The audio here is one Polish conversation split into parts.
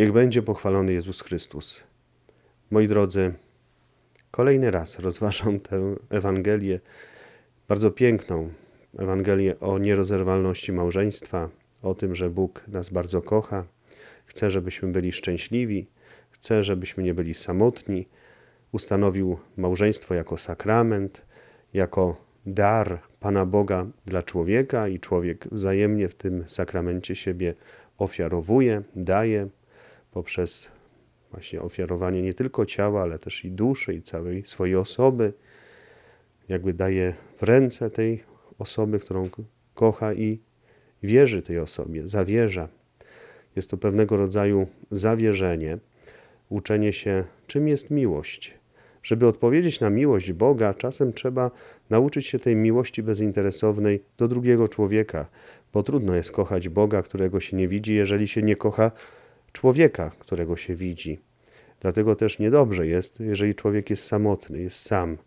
Niech będzie pochwalony Jezus Chrystus. Moi drodzy, kolejny raz rozważam tę Ewangelię, bardzo piękną Ewangelię o nierozerwalności małżeństwa, o tym, że Bóg nas bardzo kocha, chce, żebyśmy byli szczęśliwi, chce, żebyśmy nie byli samotni. Ustanowił małżeństwo jako sakrament, jako dar Pana Boga dla człowieka i człowiek wzajemnie w tym sakramencie siebie ofiarowuje, daje poprzez właśnie ofiarowanie nie tylko ciała, ale też i duszy i całej swojej osoby. Jakby daje w ręce tej osoby, którą kocha i wierzy tej osobie, zawierza. Jest to pewnego rodzaju zawierzenie, uczenie się, czym jest miłość. Żeby odpowiedzieć na miłość Boga, czasem trzeba nauczyć się tej miłości bezinteresownej do drugiego człowieka, bo trudno jest kochać Boga, którego się nie widzi, jeżeli się nie kocha człowieka, którego się widzi. Dlatego też niedobrze jest, jeżeli człowiek jest samotny, jest sam.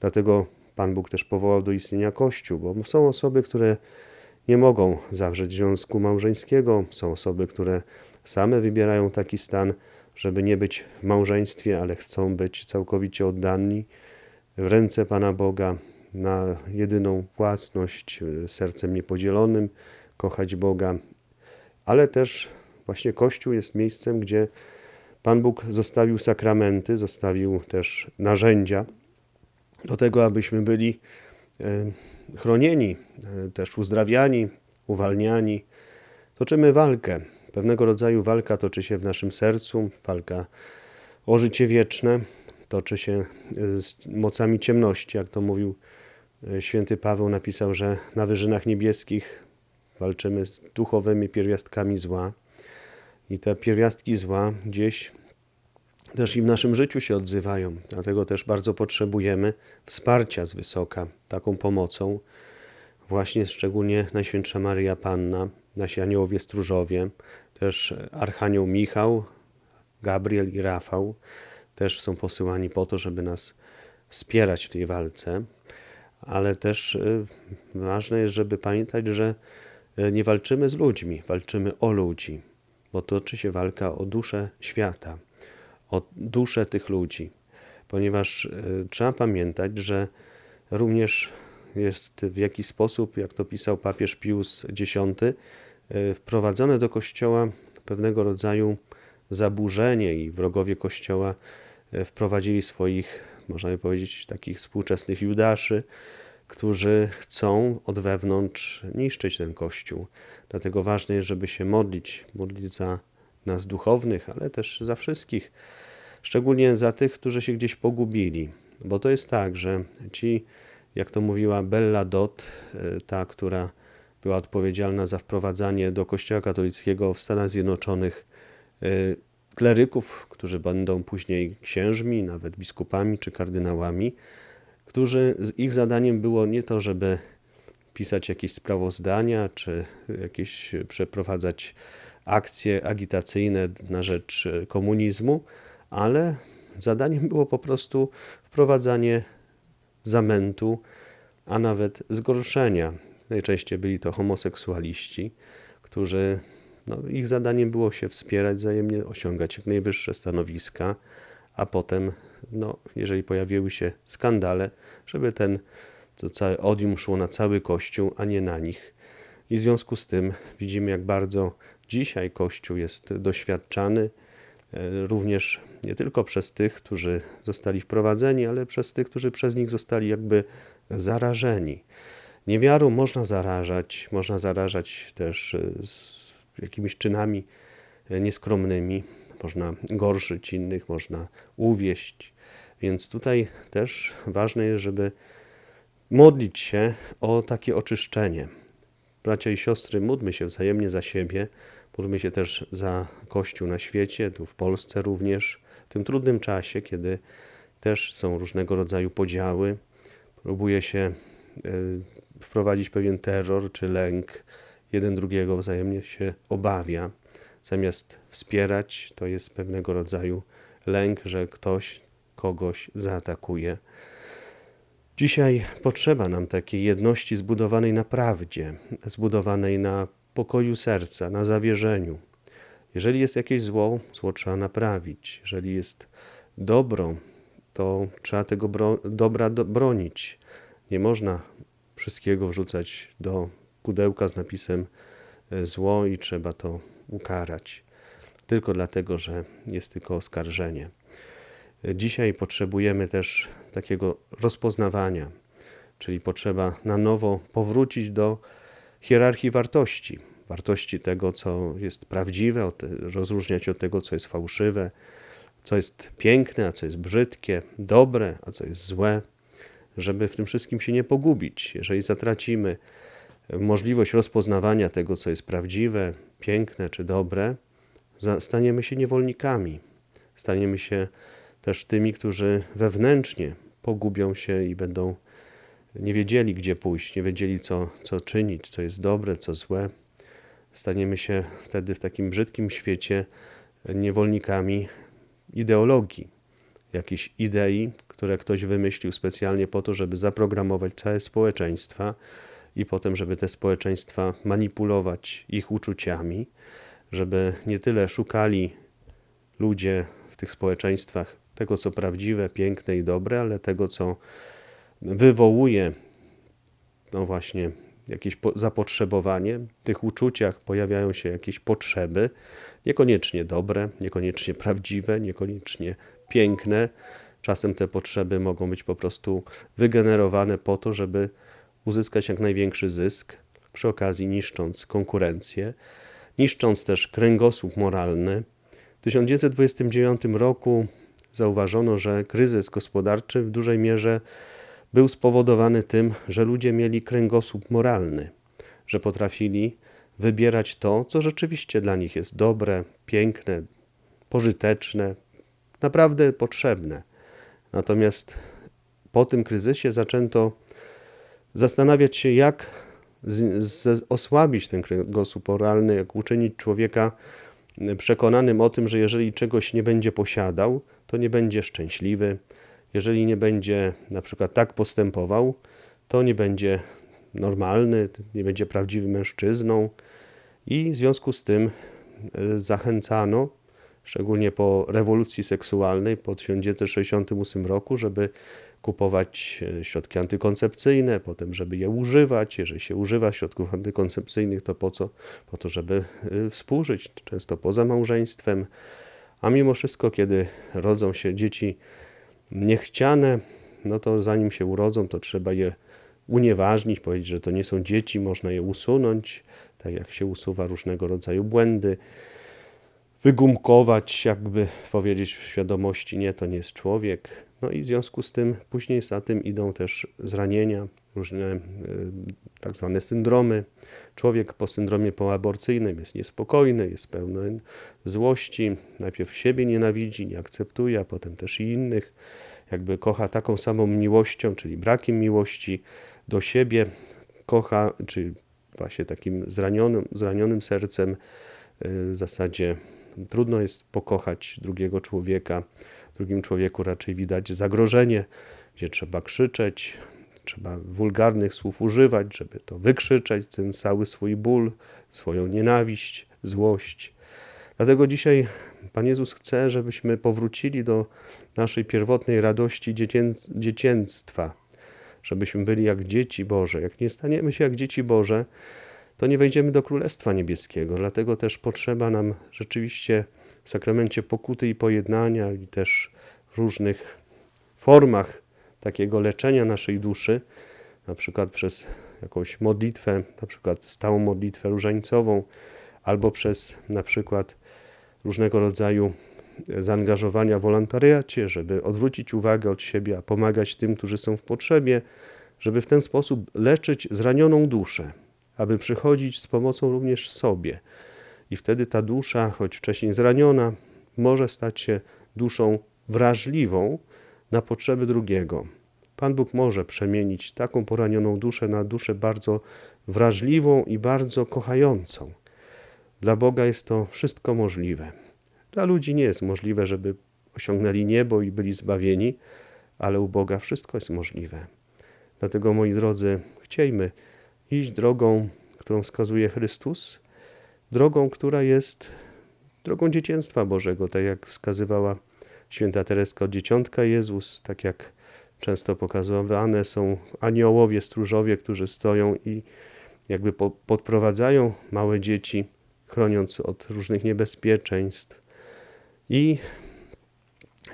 Dlatego Pan Bóg też powołał do istnienia Kościół, bo są osoby, które nie mogą zawrzeć związku małżeńskiego, są osoby, które same wybierają taki stan, żeby nie być w małżeństwie, ale chcą być całkowicie oddani w ręce Pana Boga, na jedyną własność, sercem niepodzielonym, kochać Boga, ale też właśnie Kościół jest miejscem, gdzie Pan Bóg zostawił sakramenty, zostawił też narzędzia do tego, abyśmy byli e, chronieni, e, też uzdrawiani, uwalniani. Toczymy walkę. Pewnego rodzaju walka toczy się w naszym sercu, walka o życie wieczne, toczy się e, z mocami ciemności, jak to mówił święty Paweł, napisał, że na wyżynach niebieskich walczymy z duchowymi pierwiastkami zła. I te pierwiastki zła gdzieś też i w naszym życiu się odzywają. Dlatego też bardzo potrzebujemy wsparcia z wysoka, taką pomocą. Właśnie szczególnie Najświętsza Maryja Panna, nasi aniołowie stróżowie, też Archanioł Michał, Gabriel i Rafał też są posyłani po to, żeby nas wspierać w tej walce. Ale też y, ważne jest, żeby pamiętać, że y, nie walczymy z ludźmi, walczymy o ludzi, bo toczy się walka o duszę świata o duszę tych ludzi, ponieważ e, trzeba pamiętać, że również jest w jakiś sposób, jak to pisał papież Pius X, e, wprowadzone do Kościoła pewnego rodzaju zaburzenie i wrogowie Kościoła e, wprowadzili swoich, można by powiedzieć, takich współczesnych Judaszy, którzy chcą od wewnątrz niszczyć ten Kościół. Dlatego ważne jest, żeby się modlić, modlić za nas duchownych, ale też za wszystkich, szczególnie za tych, którzy się gdzieś pogubili. Bo to jest tak, że ci, jak to mówiła Bella Dot, e, ta, która była odpowiedzialna za wprowadzanie do Kościoła katolickiego w Stanach Zjednoczonych e, kleryków, którzy będą później księżmi, nawet biskupami czy kardynałami, którzy ich zadaniem było nie to, żeby pisać jakieś sprawozdania, czy jakieś przeprowadzać akcje agitacyjne na rzecz komunizmu, ale zadaniem było po prostu wprowadzanie zamętu, a nawet zgorszenia. Najczęściej byli to homoseksualiści, którzy no, ich zadaniem było się wspierać wzajemnie, osiągać jak najwyższe stanowiska, a potem, no, jeżeli pojawiły się skandale, żeby ten to całe odium szło na cały Kościół, a nie na nich. I w związku z tym widzimy, jak bardzo dzisiaj Kościół jest doświadczany, e, również nie tylko przez tych, którzy zostali wprowadzeni, ale przez tych, którzy przez nich zostali jakby zarażeni. Niewiarą można zarażać, można zarażać też e, jakimiś czynami e, nieskromnymi, można gorszyć innych, można uwieść. Więc tutaj też ważne jest, żeby modlić się o takie oczyszczenie. Bracia i siostry, módlmy się wzajemnie za siebie, módlmy się też za Kościół na świecie, tu w Polsce również, w tym trudnym czasie, kiedy też są różnego rodzaju podziały, próbuje się e, wprowadzić pewien terror czy lęk, jeden drugiego wzajemnie się obawia. Zamiast wspierać, to jest pewnego rodzaju lęk, że ktoś kogoś zaatakuje. Dzisiaj potrzeba nam takiej jedności zbudowanej na prawdzie, zbudowanej na pokoju serca, na zawierzeniu. Jeżeli jest jakieś zło, zło trzeba naprawić. Jeżeli jest dobro, to trzeba tego bro dobra do bronić. Nie można wszystkiego wrzucać do pudełka z napisem e, zło i trzeba to ukarać. Tylko dlatego, że jest tylko oskarżenie. Dzisiaj potrzebujemy też takiego rozpoznawania, czyli potrzeba na nowo powrócić do hierarchii wartości. Wartości tego, co jest prawdziwe, rozróżniać od tego, co jest fałszywe, co jest piękne, a co jest brzydkie, dobre, a co jest złe, żeby w tym wszystkim się nie pogubić. Jeżeli zatracimy możliwość rozpoznawania tego, co jest prawdziwe, piękne czy dobre, staniemy się niewolnikami. Staniemy się też tymi, którzy wewnętrznie pogubią się i będą nie wiedzieli, gdzie pójść, nie wiedzieli, co, co czynić, co jest dobre, co złe. Staniemy się wtedy w takim brzydkim świecie niewolnikami ideologii, jakiejś idei, które ktoś wymyślił specjalnie po to, żeby zaprogramować całe społeczeństwa i potem, żeby te społeczeństwa manipulować ich uczuciami, żeby nie tyle szukali ludzie w tych społeczeństwach tego, co prawdziwe, piękne i dobre, ale tego, co wywołuje, no właśnie, jakieś zapotrzebowanie. W tych uczuciach pojawiają się jakieś potrzeby, niekoniecznie dobre, niekoniecznie prawdziwe, niekoniecznie piękne. Czasem te potrzeby mogą być po prostu wygenerowane po to, żeby uzyskać jak największy zysk, przy okazji niszcząc konkurencję, niszcząc też kręgosłup moralny. W 1929 roku zauważono, że kryzys gospodarczy w dużej mierze był spowodowany tym, że ludzie mieli kręgosłup moralny, że potrafili wybierać to, co rzeczywiście dla nich jest dobre, piękne, pożyteczne, naprawdę potrzebne. Natomiast po tym kryzysie zaczęto zastanawiać się, jak z, z, osłabić ten kręgosłup moralny, jak uczynić człowieka przekonanym o tym, że jeżeli czegoś nie będzie posiadał, to nie będzie szczęśliwy. Jeżeli nie będzie na przykład tak postępował, to nie będzie normalny, nie będzie prawdziwym mężczyzną. I w związku z tym e, zachęcano, szczególnie po rewolucji seksualnej po 1968 roku, żeby kupować e, środki antykoncepcyjne, potem, żeby je używać. Jeżeli się używa środków antykoncepcyjnych, to po co? Po to, żeby e, współżyć, często poza małżeństwem. A mimo wszystko, kiedy rodzą się dzieci niechciane, no to zanim się urodzą, to trzeba je unieważnić, powiedzieć, że to nie są dzieci, można je usunąć, tak jak się usuwa różnego rodzaju błędy, wygumkować, jakby powiedzieć w świadomości, nie, to nie jest człowiek. No i w związku z tym później za tym idą też zranienia, różne y, tak zwane syndromy. Człowiek po syndromie poaborcyjnym jest niespokojny, jest pełny złości, najpierw siebie nienawidzi, nie akceptuje, a potem też i innych. Jakby kocha taką samą miłością, czyli brakiem miłości do siebie, kocha, czy właśnie takim zranionym, zranionym sercem y, w zasadzie trudno jest pokochać drugiego człowieka. Drugim człowieku raczej widać zagrożenie, gdzie trzeba krzyczeć, trzeba wulgarnych słów używać, żeby to wykrzyczeć, ten cały swój ból, swoją nienawiść, złość. Dlatego dzisiaj Pan Jezus chce, żebyśmy powrócili do naszej pierwotnej radości dziecięctwa, żebyśmy byli jak dzieci Boże. Jak nie staniemy się jak dzieci Boże, to nie wejdziemy do Królestwa Niebieskiego. Dlatego też potrzeba nam rzeczywiście w sakramencie pokuty i pojednania i też w różnych formach takiego leczenia naszej duszy, na przykład przez jakąś modlitwę, na przykład stałą modlitwę różańcową, albo przez na przykład różnego rodzaju zaangażowania w wolontariacie, żeby odwrócić uwagę od siebie, a pomagać tym, którzy są w potrzebie, żeby w ten sposób leczyć zranioną duszę, aby przychodzić z pomocą również sobie. I wtedy ta dusza, choć wcześniej zraniona, może stać się duszą wrażliwą na potrzeby drugiego. Pan Bóg może przemienić taką poranioną duszę na duszę bardzo wrażliwą i bardzo kochającą. Dla Boga jest to wszystko możliwe. Dla ludzi nie jest możliwe, żeby osiągnęli niebo i byli zbawieni, ale u Boga wszystko jest możliwe. Dlatego, moi drodzy, chciejmy iść drogą, którą wskazuje Chrystus, drogą, która jest drogą dzieciństwa Bożego, tak jak wskazywała święta Tereska od Dzieciątka Jezus, tak jak często pokazywane są aniołowie, stróżowie, którzy stoją i jakby po, podprowadzają małe dzieci, chroniąc od różnych niebezpieczeństw. I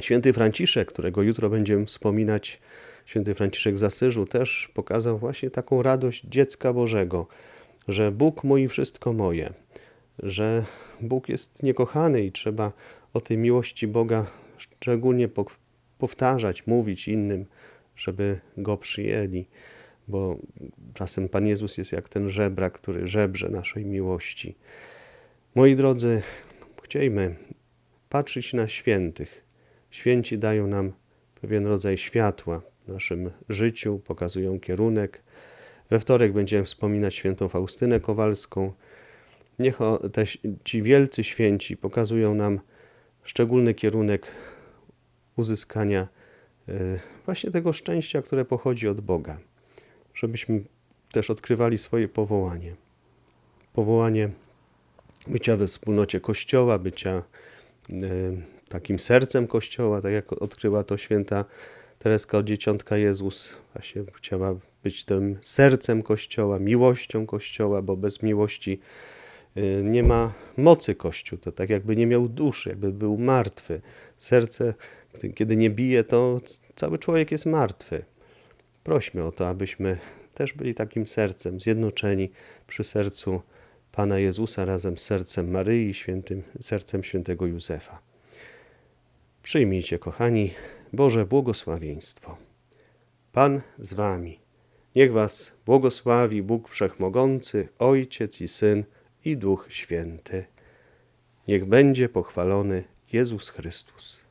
święty Franciszek, którego jutro będziemy wspominać, święty Franciszek z Asyżu, też pokazał właśnie taką radość dziecka Bożego, że Bóg mój wszystko moje, że Bóg jest niekochany i trzeba o tej miłości Boga szczególnie powtarzać, mówić innym, żeby Go przyjęli, bo czasem Pan Jezus jest jak ten żebrak, który żebrze naszej miłości. Moi drodzy, chciejmy patrzeć na świętych. Święci dają nam pewien rodzaj światła w naszym życiu, pokazują kierunek. We wtorek będziemy wspominać świętą Faustynę Kowalską. Niech te, ci wielcy święci pokazują nam szczególny kierunek uzyskania e, właśnie tego szczęścia, które pochodzi od Boga, żebyśmy też odkrywali swoje powołanie. Powołanie bycia we wspólnocie Kościoła, bycia e, takim sercem Kościoła, tak jak odkryła to święta Tereska od Dzieciątka Jezus. Właśnie chciała być tym sercem Kościoła, miłością Kościoła, bo bez miłości nie ma mocy Kościół. To tak jakby nie miał duszy, jakby był martwy. Serce kiedy nie bije, to cały człowiek jest martwy. Prośmy o to, abyśmy też byli takim sercem, zjednoczeni przy sercu Pana Jezusa razem z sercem Maryi, świętym, sercem świętego Józefa. Przyjmijcie, kochani, Boże błogosławieństwo. Pan z wami. Niech was błogosławi Bóg Wszechmogący, Ojciec i Syn i Duch Święty. Niech będzie pochwalony Jezus Chrystus.